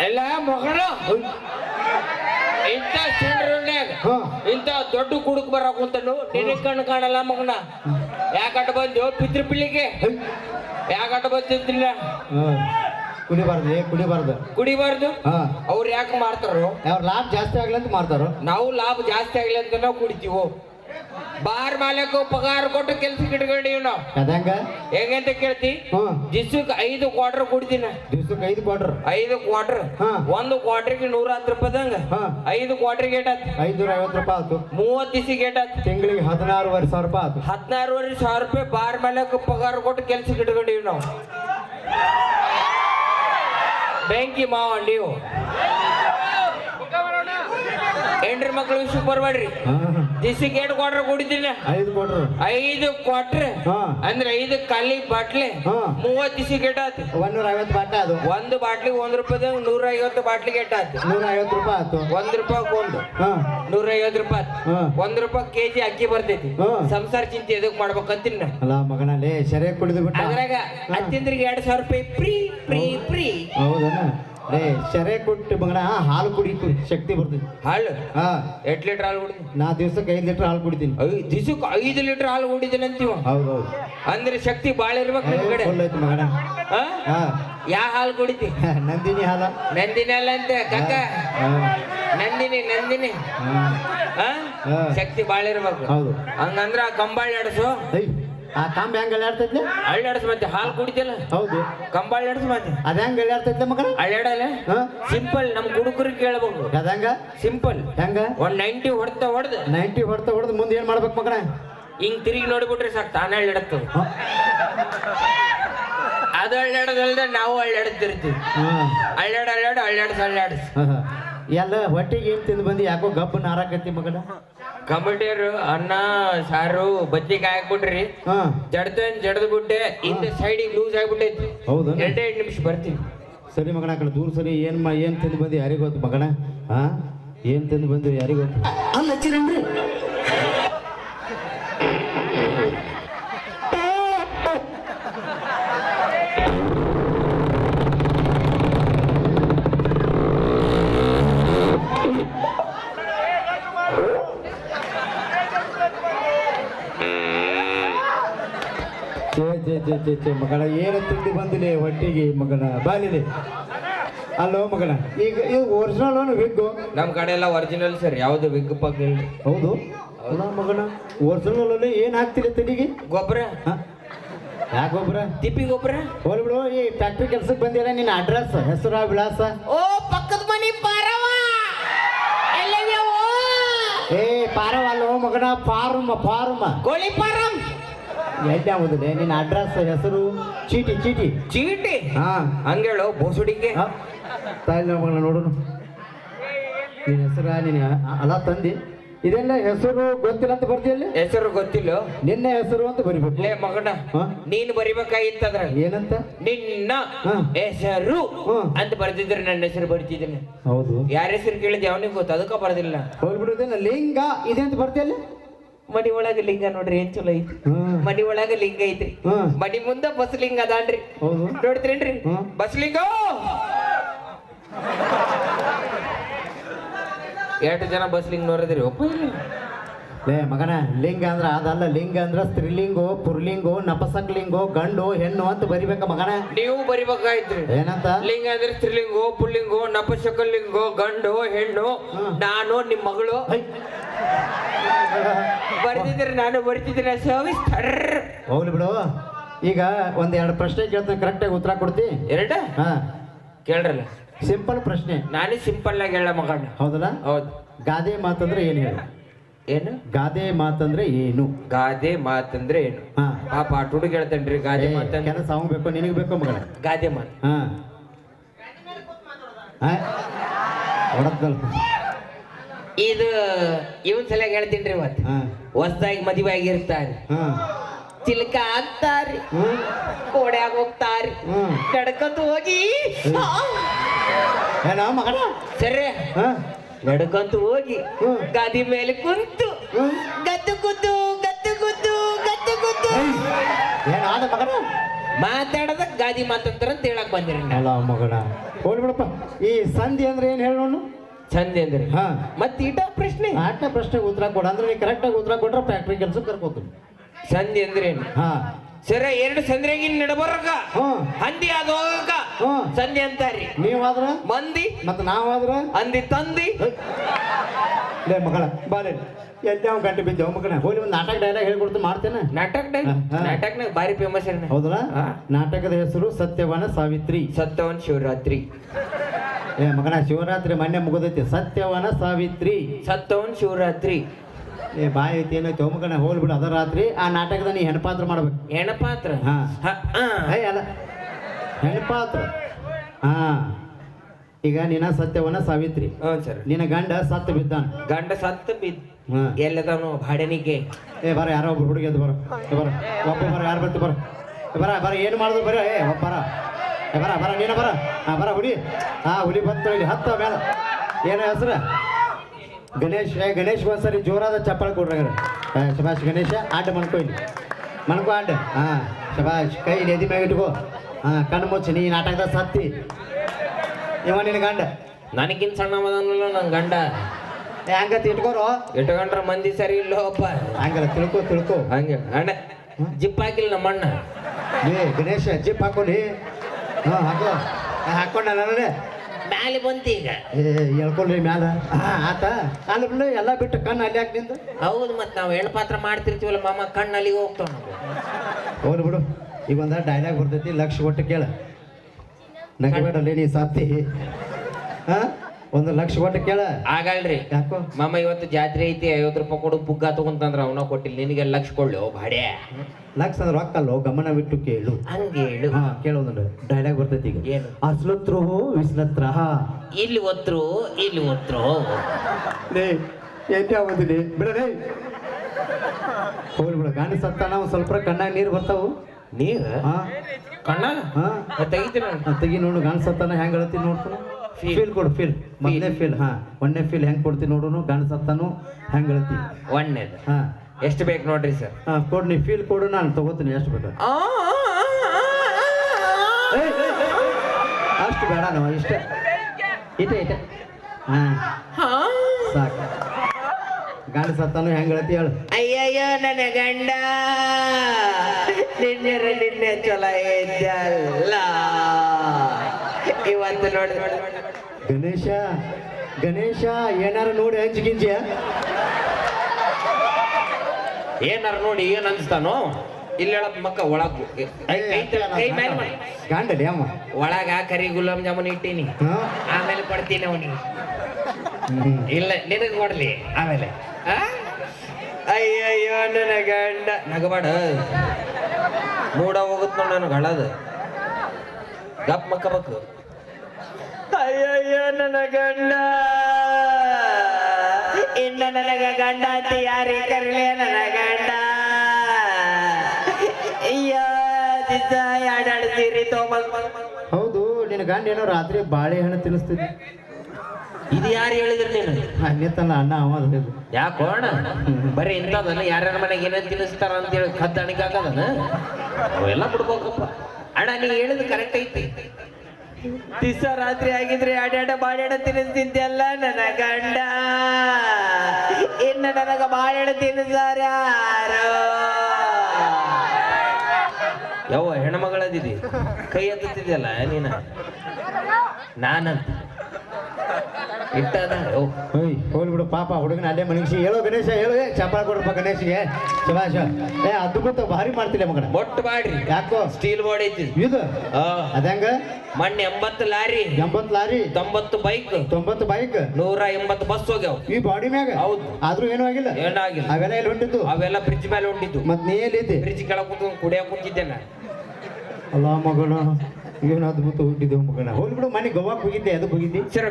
ಎಲ್ಲ ಮಗನ ಇಂಥ ಹಾ. ಇಂಥ ದೊಡ್ಡ ಕುಡುಕ್ ಬರಕ್ ಕುಂತನು ನಿನಗ್ ಕಣ್ಣು ಕಾಣಲ್ಲ ಮಗನ? ಯಾಕಟ ಬಂದ್ಯೋ ಪಿತೃ ಪಿಳ್ಳಿಗೆ. ಯಾಕಟ ಬಂದಿದ್ದಿಲ್ಲ ಹಾ. ಕುಡಿಬಾರ್ದು ಏ ಕುಡಿಬಾರ್ದು. ಕುಡಿಬಾರ್ದು? ಅವ್ರು ಯಾಕೆ ಮಾಡ್ತಾರೋ ಅವ್ರ ಲಾಭ ಜಾಸ್ತಿ ಆಗ್ಲಿ ಅಂತ ಮಾಡ್ತಾರೋ ನಾವು ಲಾಭ ಜಾಸ್ತಿ ಆಗ್ಲಿ ಅಂತ ನಾವು ಕುಡಿತೀವೋ? ಬಾರ್ ಮಾಲಕ ಪಗಾರ ಕೊಟ್ಟು ಕೆಲ್ಸಕ್ಕೆ ಇಟ್ಕೊಂಡಿವ್ ನಾವು ಅದಂಗ? ಹೆಂಗಂತ ಕೇಳ್ತಿ? ದಿವ್ಸಕ್ಕೆ ಐದು ಕ್ವಾರ್ಟರ್ ಕೊಡ್ತೀನಿ. ದಿವ್ಸಕ್ಕೆ ಐದು ಕ್ವಾರ್ಟರ್? ಐದು ಕ್ವಾರ್ಟರ್? ಹಾ. ಒಂದು ಕ್ವಾರ್ಟರ್ಗೆ ನೂರ ಹತ್ತು ರೂಪಾಯಿ ಐದು ಐದು ಗೇಟ್ ಏಟಾತ್ ಐನೂರ ಐವತ್ತು ರೂಪಾಯಿ ಆಯ್ತು ಮೂವತ್ತು ದಿವಸಿಗೆ ಆಯ್ತು? ತಿಂಗಳಿಗೆ ಹದಿನಾರುವರೆ ಸಾವಿರ ರೂಪಾಯಿ ಆಯ್ತು ಹದಿನಾರುವರೆ ಸಾವಿರ ರೂಪಾಯಿ ಬಾರ್ ಮಾಲಕ ಪಗಾರ ಕೊಟ್ಟು ಕೆಲ್ಸಕ್ಕೆ ಇಟ್ಕೊಂಡಿವಿ ನಾವು ಬೆಂಕಿ ಮಾವ ನೀವು. ಹೆಂಡ್ರಿ ಮಕ್ಕಳು ವಿಷಯಕ್ಕೆ ಬರ್ಬೇಡ್ರಿ ಹಾ ದಿವಸಕ್ಕೆ ಎರಡು ಕ್ವಾರ್ಟರ್ ಕುಡಿದಿಲ್ಲ ಐದು ಕ್ವಾರ್ಟರ್ ಐದು ಕ್ವಾರ್ಟರ್ ಹಾ. ಅಂದ್ರೆ ಐದು ಖಾಲಿ ಬಾಟ್ಲಿ ಹಾ. ಮೂವತ್ತು ದಿವಸಿಗೆ ಆಯ್ತು ಒಂದೂರ ಐವತ್ತು ಬಾಟ್ಲಿ ಅದು. ಒಂದು ಬಾಟ್ಲಿ ಒಂದ್ ರೂಪಾಯಿ ನೂರ ಐವತ್ತು ಬಾಟ್ಲಿಗೆ ಆಯ್ತು ನೂರ ಐವತ್ತು ರೂಪಾಯಿ ಆಯ್ತು ಒಂದ್ ರೂಪಾಯಿ ಒಂದು ಹಾ. ನೂರ ಐವತ್ತು ರೂಪಾಯಿ ಹಾ. ಒಂದ್ ರೂಪಾಯಿ ಕೆಜಿ ಅಕ್ಕಿ ಬರ್ತೈತಿ. ಹಾ. ಸಂಸಾರ ಚಿಂತೆ ಎದಕ್ ಮಾಡ್ಬೇಕಂತೀನಿ ನಾ ಅಲ್ಲ ಮಗನಲ್ಲಿ ಸರಿಯಾಗಿ ಕುಡಿದು ಬಿಟ್ಟ. ಅದ್ರಾಗ ಅತ್ತಿಂದ್ರಿಗೆ ಎರಡ್ ಸಾವಿರ ರೂಪಾಯಿ ಫ್ರೀ ಫ್ರೀ ಫ್ರೀ. ಹೌದನ? ಲೇ ಸೆರೆ ಕೊಟ್ಟು ಮಗನ ಹಾಲು ಕುಡಿತು ಶಕ್ತಿ ಬರ್ತೈತಿ ಹಾಲು? ಹಾ ಎಟ್ ಲೀಟರ್ ಹಾಲು ಕುಡಿದ್ನಿ ನಾ ದಿವ್ಸಕ್ಕೆ ಐದು ಲೀಟರ್ ಹಾಲು ಕುಡಿತೀನಿ. ದಿವಸಕ್ಕೆ ಐದು ಲೀಟರ್ ಹಾಲು ಕುಡಿದೀನಿ ಅಂತೀವ ಹೌದು ಹೌದು ಅಂದ್ರೆ ಶಕ್ತಿ ಬಾಳ ಇರ್ಬೇಕು ನಿಮ್ ಕಡೆ. ಮಗನ? ಹಾ ಯಾ ಹಾಲು ಕುಡಿತಿ? ನಂದಿನಿ ಹಾಲ. ನಂದಿನಿ ಅಲ್ಲ ಅಂತ ಕಕ್ಕ ನಂದಿನಿ ನಂದಿನಿ. ಹಾ. ಶಕ್ತಿ ಬಾಳ ಇರ್ಬೇಕು. ಹೌದು. ಹಂಗಂದ್ರ ಆ ಕಂಬಾಳಿ ಆಡಸು ಆ ಕಂಬ ಹೆಂಗ್ ಅಲ್ಲಾಡ್ತೈತ್ಲೆ ಅಳ್ಳಾಡ್ಸ್ ಮತ್ತೆ ಹಾಲು ಕುಡಿತಿಲ್ಲ. ಹೌದು. ಕಂಬ ಅಳ್ಳಾಡ್ಸ್ ಮತ್ತೆ ಅದ ಹೆಂಗ್ ಅಲ್ಲಾಡ್ತೈತ್ಲೆ ಮಗ ಅಳ್ಳಾಡಲ್ಲ ಹಾ? ಸಿಂಪಲ್ ನಮ್ ಹುಡುಗರಿಗೆ ಕೇಳ್ಬೇಕು ಅದಂಗ ಸಿಂಪಲ್. ಹೆಂಗ? ಒಂದ್ ನೈಂಟಿ ಹೊಡ್ತ ಹೊಡೆದ್. ನೈಂಟಿ ಹೊಡ್ತ ಹೊಡೆದು ಮುಂದೆ ಏನ್ ಮಾಡ್ಬೇಕು ಮಗನ? ಹಿಂಗ್ ತಿರುಗಿ ನೋಡ್ಬಿಟ್ರೆ ಸಾಕು ತಾನೇ ಹಳ್ಳಿಡತ್ತದ ಹಾ. ಅದು ಅಳ್ಳಾಡೋದಲ್ದೆ ನಾವು ಅಳ್ಳಾಡ್ತಿರ್ತೀವಿ ಹಾ. ಅಳ್ಳಾಡ ಹಳ್ಳಿಯಾಡ ಅಳ್ಳಾಡ್ಸ್ ಹಾ, ಹಾ. ಎಲ್ಲ ಹೊಟ್ಟೆಗೆ ಏನ್ ತಿಂದು ಬಂದು? ಯಾಕೋ ಗಬ್ಬ ನಾರಾಕತ್ತಿ ಮಗನ? ಕಮಿಟಿಯರು ಅನ್ನ ಸಾರು ಬಜ್ಜಿ ಕಾಯಕ್ಬಿಟ್ರಿ ಹಾ. ಜಡ್ತೇನ್ ಜಡ್ದು ಬಿಟ್ಟೆ ಇಂದ ಸೈಡಿಗೆ ಲೂಸ್ ಆಗ್ಬಿಟ್ಟೈತಿ. ಹೌದು? ಎರಡೇ ಎರಡು ನಿಮಿಷ ಬರ್ತೀನಿ. ಸರಿ ಮಗನ ಆ ಕಡೆ ದೂರ ಸರಿ. ಏನ್ ಮಾ ಏನ್ ತಿಂದು ಬಂದು? ಯಾರಿಗ್ ಗೊತ್ತು ಮಗನ? ಹಾ? ಏನ್ ತಿಂದು ಬಂದು ಯಾರಿಗ್ ಗೊತ್ತು? ಅಲ್ಲ ಛೇ ಮಗಳ ಏನು ತಿಂಡಿ ಬಂದಿಲ್ಲ ಹೊಟ್ಟಿಗೆ ಮಗನ ಬಾಲಿದೆ. ಅಲ್ಲೋ ಮಗನ ಈಗ ಇದು ಒರಿಜಿನಲ್ ವಿಗ್ಗು ನಮ್ಮ ಕಡೆ ಎಲ್ಲ ಒರಿಜಿನಲ್ ಸರ್ ಯಾವ್ದು ವಿಗ್ ಪಗ್ ಇಲ್ರಿ ಹೌದು. ಅಲ್ಲ ಮಗನ ಒರಿಜಿನಲ್ ಅಲ್ಲಿ ಏನ್ ಹಾಕ್ತಿಲ್ಲ ತಲೆಗೆ? ಗೊಬ್ಬರ. ಯಾಕೊಬ್ರ ತಿಪ್ಪಿ ಗೊಬ್ಬರ. ಹೋಲ್ ಬಿಡು ಈ ಫ್ಯಾಕ್ಟ್ರಿ ಕೆಲ್ಸಕ್ಕೆ ಬಂದಿಲ್ಲ ನಿನ್ನ ಅಡ್ರೆಸ್ ಹೆಸರು ವಿಳಾಸ ಓ ಪಕ್ಕದ ಮನಿ ಪಾರವ ಏ ಪಾರವ ಅಲ್ಲೋ ಮಗನ ಪಾರಮ್ಮ ಪಾರಮ್ಮ. ಕೋಳಿ ಫಾರಂ ಆಗುದಿಲ್ಲ ನಿನ್ನ ಅಡ್ರೆಸ್ ಹೆಸರು? ಚೀಟಿ ಚೀಟಿ. ಚೀಟಿ? ಹಾ. ಹಂಗೇಳು ಬೋಸುಡಿಗೆ ಹಾ. ತಾಯಿಲ್ಲ ಮಗನ ನೋಡೋಣ ನಿನ್ನ ಹೆಸರ ನಿನ್ನ ಅಲ್ಲ ತಂದಿ. ಇದೆಲ್ಲ ಹೆಸರು ಗೊತ್ತಿಲ್ಲ ಅಂತ ಬರ್ತೀಯಲ್ಲ ಹೆಸರು ಗೊತ್ತಿಲ್ಲ. ನಿನ್ನ ಹೆಸರು ಅಂತ ಬರಿಬೇಕು. ಲೇ ಮಗನ ನೀನು ಬರಿಬೇಕಾಗಿತ್ತದ್ರ ಏನಂತ? ನಿನ್ನ. ಹೆಸರು. ಅಂತ ಬರ್ತಿದ್ರೆ ನನ್ನ ಹೆಸರು ಬರ್ತಿದ್ದೀನಿ. ಹೌದು. ಯಾರ ಹೆಸರು ಕೇಳಿದ್ ಯಾವನಿಗೆ ಗೊತ್ತು ಅದಕ್ಕ ಬರ್ದಿಲ್ಲ. ಹೋಗ್ಬಿಡುದೇನ ಲಿಂಗ ಇದೆ ಅಂತ ಬರ್ತೀಯಲ್ಲ ಮನಿ ಒಳಗ ಲಿಂಗ ನೋಡ್ರಿ ಏನ್ ಚಲೋ ಐತಿ. ಮಡಿ ಮನಿ ಒಳಗ ಲಿಂಗ ಐತ್ರಿ. ಮಡಿ ಮನಿ ಮುಂದ ಬಸ್ ಲಿಂಗ ಅದಾನ್ರಿ ನೋಡ್ತೀರೇನ್ರಿ? ಹ್ಮ್. ಬಸ್ ಲಿಂಗ ಎಷ್ಟು ಜನ ಬಸ್ ಲಿಂಗ್ ನೋಡಿದ್ರಿ? ಒಪ್ಪ ಇಲ್ಲ. ಲೇ ಮಗನ ಲಿಂಗ ಅಂದ್ರೆ ಅದಲ್ಲ. ಲಿಂಗ ಅಂದ್ರೆ ಸ್ತ್ರೀಲಿಂಗೋ ಪುರ್ಲಿಂಗೋ ನಪಸಕ್ಲಿಂಗು ಗಂಡು ಹೆಣ್ಣು ಅಂತ ಬರಿಬೇಕ ಮಗನ. ನೀವು ಬರಿಬೇಕಾಯ್ತ್ರಿ. ಏನಂತ? ಲಿಂಗ ಅಂದ್ರೆ ಸ್ತ್ರೀಲಿಂಗೋ ಪುಲ್ಲಿಂಗೋ ನಪಶಕಲಿಂಗೋ ಗಂಡು ಹೆಣ್ಣು ನಾನು ನಿಮ್ ಮಗಳು. ಬರ್ತಿದ್ರೆ ನಾನು ಬರ್ತಿದ್ರೆ ಸರ್ವಿಸ್ ಹೋಗ್ಲಿ ಬಿಡು. ಈಗ ಒಂದ್ ಎರಡು ಪ್ರಶ್ನೆ ಕೇಳ್ತಾನೆ ಕರೆಕ್ಟಾಗಿ ಉತ್ತರ ಕೊಡ್ತಿ? ಎರಡ? ಹಾ. ಕೇಳ್ರಲ್ಲ. ಸಿಂಪಲ್ ಪ್ರಶ್ನೆ. ನಾನೇ ಸಿಂಪಲ್ ಆಗಿ ಹೇಳ ಮಗಣ್ಣ ಹೌದಲ್ಲ? ಹೌದು. ಗಾದೆ ಮಾತಂದ್ರೆ ಏನ್ ಹೇಳು? ಏನು? ಗಾದೆ ಮಾತಂದ್ರೆ ಏನು? ಗಾದೆ ಮಾತಂದ್ರೆ ಏನು? ಹಾ. ಪಾಪ ಹುಡುಗ ಹೇಳ್ತೇನ್ರಿ ಗಾದೆ ಮಾತಂದ್ರೆ. ಸಾಂಗ್ ಬೇಕು ನಿನಗೆ ಬೇಕು ಮಗಳ. ಗಾದೆ ಮಾತು. ಹಾ. ಹಾ ಇದು ಇವನ್ ಸಲ ಹೇಳ್ತೀನಿ ಇವತ್ತು ಹಾ. ಹೊಸದಾಗಿ ಮದುವೆ ಆಗಿರ್ತಾರೆ ಹಾ. ಚಿಲ್ಕ ಆಗ್ತಾರಿ ಹ್ಮ್ ಕೋಡ್ಯಾಗ ಹೋಗ್ತಾರಿ ಹ್ಮ್ ಹೋಗಿ. ಏನ ಮಗಳ ಸರಿ ಹಾ. ನಡ್ಕೊಂತ ಹೋಗಿ. ಗಾದಿ ಮೇಲೆ ಕುಂತು. ಗದ್ದು ಗುದ್ದು ಗದ್ದು ಗುದ್ದು ಗದ್ದು ಗುದ್ದು. ಏನಾದ ಮಗನ? ಮಾತಾಡದ ಗಾದಿ ಮಾತಾಡ್ತಾರ ಅಂತ ಹೇಳಕ್ ಬಂದಿರ ಅಲ್ಲ ಮಗನ ಹೋಗ್ಲಿ ಬಿಡಪ್ಪ. ಈ ಸಂಧಿ ಅಂದ್ರೆ ಏನು ಹೇಳೋಣ ನೋಡು. ಅಂದ್ರೆ ಮತ್ತೆ ಹಾ. ಮತ್ತೆ ಇಟ ಪ್ರಶ್ನೆ. ಆಟ ಪ್ರಶ್ನೆಗೆ ಉತ್ತರ ಕೊಡ. ಅಂದ್ರೆ ಕರೆಕ್ಟ್ ಆಗಿ ಉತ್ತರ ಕೊಟ್ರೆ ಫ್ಯಾಕ್ಟ್ರಿ ಕೆಲ್ಸಕ್ಕೆ ಕರ್ಕೋತೀನಿ. ಸಂಧಿ ಅಂದ್ರೇನು ಹಾ. ಸರ ಎರಡು ಸಂದ್ರಾಗಿನ್ ನಡಬರ್ಗ ಹ್ಮ್ ಹಂದಿ ಅದು ಹೋಗಕ ಹ್ಮ್ ಸಂಧಿ ಅಂತಾರಿ. ನೀವಾದ್ರ? ಮಂದಿ. ಮತ್ತೆ ನಾವಾದ್ರ? ಅಂದಿ ತಂದಿ. ಲೇ ಮಗಳ ಬಾಲೆ ಅವ್ನು ಗಂಟೆ ಬಿದ್ದಾವ ಮಗನ ಹೋಗಿ ಒಂದು ನಾಟಕ ಡೈಲಾಗ್ ಹೇಳ್ಕೊಡ್ತು ಮಾಡ್ತೇನೆ. ನಾಟಕ ಹಾ, ಹಾ. ನಾಟಕನಾಗ ಬಾರಿ ಫೇಮಸ್ ಅಣ್ಣ ಹೌದಲ್ಲ ಹಾ. ನಾಟಕದ ಹೆಸರು ಸತ್ಯವನ ಸಾವಿತ್ರಿ. ಸತ್ಯವನ ಶಿವರಾತ್ರಿ. ಏ ಮಗನ ಶಿವರಾತ್ರಿ ಮೊನ್ನೆ ಮುಗಿದೈತಿ. ಸತ್ಯವನ ಸಾವಿತ್ರಿ. ಸತ್ತವನ್ ಶಿವರಾತ್ರಿ. ಏ ಬಾಯ್ ಐತಿ ಏನೋ ಓ ಹೋಗ್ಬಿಡು ಬಿಡು ಅದ ರಾತ್ರಿ ಆ ನಾಟಕದ ನೀ ಹೆಣಪಾತ್ರ ಮಾಡ್ಬೇಕು. ಹೆಣಪಾತ್ರ? ಹಾ. ಹ, ಆ. ಏ ಅಲ್ಲ. ಹೆಣ್ಪಾತ್ರ. ಹಾ. ಈಗ ನಿನ್ನ ಸತ್ಯವನ ಸಾವಿತ್ರಿ. ಹ್ಞೂ ಸರ್. ನಿನ್ನ ಗಂಡ ಸತ್ತು ಬಿದ್ದಾನ. ಗಂಡ ಸತ್ತು ಬಿದ್ದ ಹಾ. ಎಲ್ಲದವನು ಭಾಡನಿಗೆ. ಏ ಬರ ಯಾರೋ ಒಬ್ರು ಹುಡುಗಿ ಎದ್ದು ಬರೋ. ಏ ಬರ. ಒಬ್ಬ ಬರ ಯಾರು ಬರ್ತು ಬರ. ಏ ಬರ ಬರ ಏನು ಮಾಡಿದ್ರು ಬರ? ಏ ಒಬ್ಬ ಬರ. ಏ ಬರ ಬರ ನೀನ ಬರ. ಹಾ ಬರ ಹುಲಿ ಹಾ ಹುಲಿ ಬಂತು ಇಲ್ಲಿ ಹತ್ತ ಮೇಲೆ. ಏನು ಹೆಸ್ರು? ಗಣೇಶ್ ಗಣೇಶ್ ಒಂದ್ಸರಿ ಜೋರಾದ ಚಪ್ಪಳ ಕೊಡ್ರಿ ಶಬಾಷ್ ಗಣೇಶ ಆಟ ಇಲ್ಲಿ. ಮನ್ಕೋ ಅಡ್ಡ ಹಾ ಶಬಾಷ್ ಕೈ ಎದಿ ಮ್ಯಾಗ ಇಟ್ಕೋ. ಹಾ ಕಣ್ಣು ಮುಚ್ಚಿ ನೀ ನಾಟಕದ ಸತ್ತಿ. ಇವ ನಿನ್ನ ಗಂಡ. ನನಗಿನ್ ಸಣ್ಣ ಮದನಲ್ಲ ನನ್ ಗಂಡ. ಏ ಇಟ್ಕೋರು ಇಟ್ಕೋರೋ. ಇಟ್ಕೊಂಡ್ರ ಮಂದಿ ಸರಿ ಇಲ್ಲ ಒಬ್ಬ ಹಂಗಲ್ಲ ತಿಳ್ಕೊ ತಿಳ್ಕೊ. ಹಂಗೆ ಅಣ್ಣ ಜಿಪ್ ಹಾಕಿಲ್ಲ ನಮ್ಮಣ್ಣ ಏ ಗಣೇಶ ಜಿಪ್ ಹಾಕೊಳ್ಳಿ ಹಾಂ ಹಾಕೋ. ಹಾಕೊಂಡ ನನಗೆ ಮ್ಯಾಲೆ ಬಂತು ಈಗ ಏ ಹೇಳ್ಕೊಳ್ರಿ ಮ್ಯಾಲ. ಆತ ಅಲ್ಲ ಎಲ್ಲ ಬಿಟ್ಟು ಕಣ್ಣು ಅಲ್ಲಿ ಹಾಕಿ ನಿಂದು? ಹೌದು ಮತ್ ನಾವು ಹೆಣ್ಪಾತ್ರ ಮಾಡ್ತಿರ್ತೀವಲ್ಲ ಮಾಮ ಕಣ್ಣು ಅಲ್ಲಿಗೆ ಹೋಗ್ತಾವ ನಾವು. ಹೋಗ್ಲಿ ಬಿಡು. ಈಗ ಒಂದ ಡೈಲಾಗ್ ಬರ್ತೈತಿ ಲಕ್ಷ ಕೊಟ್ಟು ಕೇಳ. ನಗಬೇಡಲ್ಲಿ ನೀ ಸಾತಿ ಹಾ ಒಂದು ಲಕ್ಷ ಕೊಟ್ಟು ಕೇಳ. ಆಗಲ್ರಿ. ಯಾಕೋ? ಮಾಮ ಇವತ್ತು ಜಾತ್ರೆ ಐತಿ ಐವತ್ತು ರೂಪಾಯಿ ಕೊಡು ಬುಗ್ಗ ತಗೊಂತಂದ್ರ ಅವನ ಕೊಟ್ಟಿಲ್ಲ. ನಿನಗೆ ಲಕ್ಷ ಕೊಡ್ಲಿ ಓ ಭಾಡ್ಯ. ಲಕ್ಷ ಅಂದ್ರೆ ರೊಕ್ಕ ಅಲ್ಲೋ? ಗಮನ ಬಿಟ್ಟು ಕೇಳು. ಹಂಗೆ ಹೇಳು. ಹಾ ಕೇಳೋದು ಡೈಲಾಗ್ ಬರ್ತೈತಿ ಈಗ. ಏನು? ಅಸ್ಲತ್ರು ವಿಸ್ಲತ್ರ ಇಲ್ಲಿ ಒತ್ರು ಇಲ್ಲಿ ಒತ್ರು. ಲೇ ಎಲ್ಲಿ ಬಿಡ ಬಿಡಲೇ ಹೋಗ್ಲಿ ಬಿಡ ಗಾಂಡಿ ಸತ್ತಾನ ಒಂದ್ ಸ್ವಲ್ಪ ಕಣ್ಣಾಗ ನೀರು ಬರ್ತಾವು. ನೀರು? ಹಾ. ಕಣ್ಣ ಹಾ. ತೆಗಿತೀನಿ ತೆಗಿ ನೋಡು ಗಾಂಡ್ ಸತ್ತಾನ ಹೆಂಗ್ ಹೇಳ್ತೀನಿ ನೋಡ್ತಾನ. ಫೀಲ್ ಕೊಡು ಫೀಲ್ ಮೊದಲನೇ ಫೀಲ್ ಹಾ ಒಂದನೇ ಫೀಲ್ ಹೆಂಗ್ ಕೊಡ್ತೀನಿ ನೋಡೋನು ಗಣಸತ್ತನು ಸತ್ತಾನು ಹೆಂಗ್ ಹೇಳ್ತಿ ಒಂದನೇ ಹಾ ಎಷ್ಟು ಬೇಕು ನೋಡ್ರಿ ಸರ್ ಹಾ ಕೊಡು ನೀ ಫೀಲ್ ಕೊಡು ನಾನು ತಗೋತೀನಿ ಎಷ್ಟು ಬೇಕು. ಅಷ್ಟು ಬೇಡ ನಾವು ಇಷ್ಟ ಇಟ್ಟೆ ಇಟ್ಟೆ ಹಾ ಸಾಕು ಗಂಡ ಸತ್ತಾನು ಹೆಂಗ್ ಹೇಳ್ತಿ ಹೇಳು ಅಯ್ಯಯ್ಯೋ ನನ್ನ ಗಂಡ ನಿನ್ನೆ ನಿನ್ನೆ ಚಲೋ ಇದ್ದಲ್ಲ ಇವತ್ತು ನೋಡಿ. ಗಣೇಶ ಗಣೇಶ ಏನಾರ ನೋಡಿ ಹಂಚಿಗಿಂಚಿಯ ಏನಾರ ನೋಡಿ ಏನ್ ಅನ್ಸ್ತಾನೋ ಇಲ್ಲಿ ಹೇಳತ್ ಮಕ್ಕ ಒಳಗ್. ಕೈ ತ- ಕೈ ಮೇಲೆ ಗಂಡಲಿ ಅಮ್ಮ. ಒಳಗ ಕರಿ ಗುಲಾಬ್ ಜಾಮೂನ್ ಇಟ್ಟೀನಿ. ಆಮೇಲೆ ಕೊಡ್ತೀನಿ ಅವನಿಗೆ. ಇಲ್ಲ ನಿನಗ್ ಕೊಡ್ಲಿ. ಆಮೇಲೆ. ಆ? ಅಯ್ಯಯ್ಯೋ ನನ್ನ ಗಂಡ. ನಗಬಾಡ. ಮೂಡ ಹೋಗುತ್ತ ನೋಡ ನನಗೆ ಹಳದು ಗಪ್ ಮಕ್ಕಬೇಕು ಅಯ್ಯಯ್ಯೋ ನನ್ನ ಗಂಡ. ಇನ್ನ ನನಗ ಗಂಡ ಅಂತ ಯಾರೇ ಕರಲೇ ನನ್ನ ಗಂಡ. ಸೀರೆ ತೊಗೊಂಬಂದ್ ಹೌದು ನಿನ್ನ ಗಂಡ ಏನೋ ರಾತ್ರಿ ಬಾಳೆಹಣ್ಣು ತಿನ್ನಿಸ್ತಿದ್ದೆ. ಇದು ಯಾರು ಹೇಳಿದ್ರು ನೀನು? ಅನ್ನಿತ್ತಲ್ಲ ಅಣ್ಣ ಅವ ಅದು. ಯಾಕೋ ಅಣ್ಣ? ಬರೀ ಇಂಥದನ್ನ ಯಾರ್ಯಾರ ಮನೆಗೆ ಏನೇನು ತಿನ್ನಿಸ್ತಾರ ಅಂತೇಳಿ ಕದ್ದಾಣಿಕೆ ಆಗದನ ಅವೆಲ್ಲ ಬಿಡ್ಬೇಕಪ್ಪ. ಅಣ್ಣ ನೀ ಹೇಳಿದ್ ಕರೆಕ್ಟ್ ಐತಿ. ದಿವಸ ರಾತ್ರಿ ಆಗಿದ್ರೆ ಎರಡೆರಡ ಬಾಳೆಹಣ್ಣು ತಿನ್ನಿಸ್ತಿದ್ದೆಲ್ಲ ನನ್ನ ಗಂಡ. ಇನ್ನು ನನಗ ಬಾಳೆಹಣ್ಣು ತಿನ್ನಿಸಾರ ಯಾವ ಹೆಣ್ಮಗಳದಿದಿ? ಕೈ ಎತ್ತುತ್ತಿದ್ಯಲ್ಲ ನೀನ? ನಾನಂತ. ಇಟ್ಟದ ಓ. ಓಯ್ ಹೋಗ್ಲಿ ಬಿಡು ಪಾಪ ಹುಡುಗನ ಅಲ್ಲೇ ಮನಗಿಸಿ ಹೇಳೋ ಗಣೇಶ ಹೇಳು. ಚಪ್ಪಾಳ ಕೊಡಪ್ಪ ಗಣೇಶಿಗೆ. ಶಭಾಷ ಏ ಅದ್ಭುತ ಭಾರಿ ಮಾಡ್ತಿಲ್ಲ ಮಗನ. ಬೊಟ್ಟು ಬಾಡ್ರಿ. ಯಾಕೋ? ಸ್ಟೀಲ್ ಬಾಡಿ ಐತಿ. ಇದು? ಅದಂಗ? ಮೊನ್ನೆ ಎಂಬತ್ತು ಲಾರಿ. ಎಂಬತ್ತು ಲಾರಿ? ತೊಂಬತ್ತು ಬೈಕ್. ತೊಂಬತ್ತು ಬೈಕ್? ನೂರ ಎಂಬತ್ತು ಬಸ್ ಹೋಗ್ಯಾವ. ಈ ಬಾಡಿ ಮ್ಯಾಗ? ಹೌದು. ಆದ್ರೂ ಏನೂ ಆಗಿಲ್ಲ? ಏನಾಗಿಲ್ಲ. ಅವೆಲ್ಲ ಎಲ್ಲಿ ಹೊಂಟಿದ್ದು? ಅವೆಲ್ಲ ಫ್ರಿಜ್ ಮೇಲೆ ಹೊಂಟಿದ್ದು. ಮತ್ ನೀ ಎಲ್ಲಿದ್ದೆ ಫ್ರಿಜ್ ಕೆಳಗೆ ಕುತ್ಕೊಂಡು ಕುಡಿಯಕ್ಕೆ ಕುಂತಿದ್ದೆ ನಾ ಅಲ್ಲ ಮಗನ ಏನು ಅದ್ಭುತ ಹುಟ್ಟಿದ್ದೆವು ಮಗನ. ಹೋಗ್ಲಿ ಬಿಡು ಮನೆ ಗೋವಾಕ್ ಹೋಗಿದ್ದೆ. ಅದಕ್ಕೆ ಹೋಗಿದ್ದೆ? ಸರ್